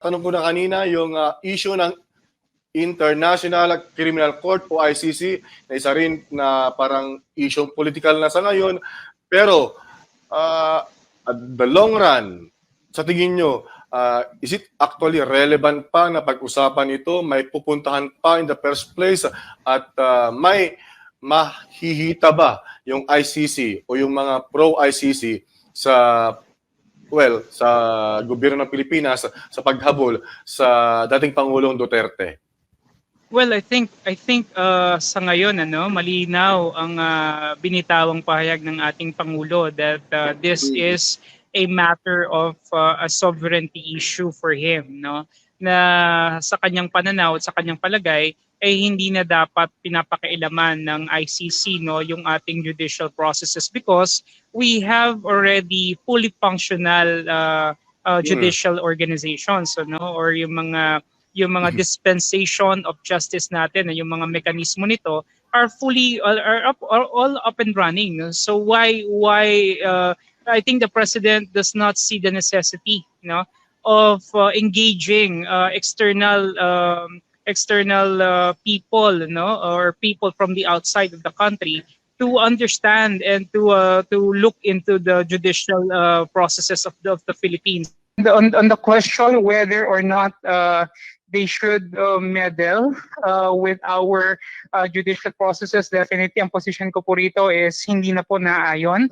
tanong ko na kanina, yung ah, issue ng International Criminal Court o ICC na isa rin na parang issue political na sa ngayon. Pero ah, at the long run, sa tingin nyo, ah, is it actually relevant pa na pag-usapan ito? May pupuntahan pa in the first place at ah, may mahihita ba yung ICC o yung mga pro-ICC sa well, sa gobyerno ng Pilipinas sa paghabol sa dating Pangulong Duterte? Well, I think I think uh, sa ngayon ano, malinaw ang uh, binitawang pahayag ng ating pangulo that uh, this is a matter of uh, a sovereignty issue for him, no? Na sa kanyang pananaw at sa kanyang palagay ay hindi na dapat pinapakailaman ng ICC no yung ating judicial processes because we have already fully functional uh, uh, judicial organizations no or yung mga yung mga Mhm. dispensation of justice natin, eh, yung mga mekanismo nito are fully are, are, up, are all up and running. no? So why why uh, I think the president does not see the necessity, no, of uh, engaging uh, external um, external uh, people, no, or people from the outside of the country to understand and to uh, to look into the judicial uh, processes of the, of the Philippines. On, on the question whether or not uh, they should uh, meddle uh, with our uh, judicial processes, definitely ang position ko po rito is hindi na po naayon.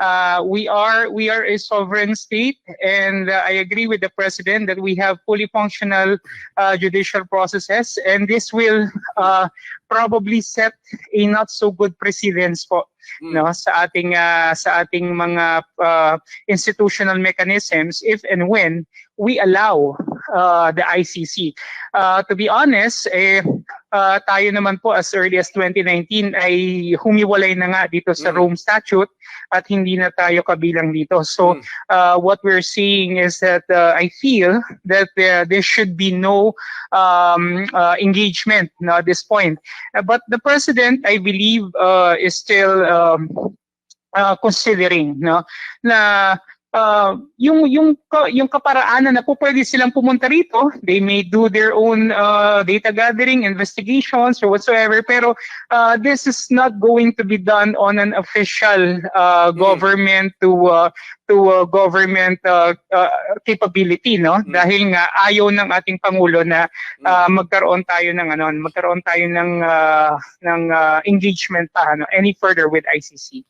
Uh, we are we are a sovereign state, and uh, I agree with the president that we have fully functional uh, judicial processes, and this will uh, probably set a not so good precedence po Mm. no sa ating uh, sa ating mga uh, institutional mechanisms if and when we allow uh, the ICC. Uh, to be honest, eh, uh, tayo naman po as early as 2019 ay humiwalay na nga dito sa Mm. Rome Statute at hindi na tayo kabilang dito. So Mm. uh, what we're seeing is that uh, I feel that uh, there should be no um, uh, engagement no, at this point. Uh, but the president, I believe, uh, is still um, uh, considering no na uh, yung yung yung kaparaanan na po pwede silang pumunta rito. They may do their own uh, data gathering investigations or whatsoever. Pero uh, this is not going to be done on an official uh, government to uh, to uh, government uh, uh, capability no? Mm. dahil nga ayaw ng ating pangulo na uh, magkaroon tayo ng ano magkaroon tayo ng uh, ng uh, engagement pa ano any further with ICC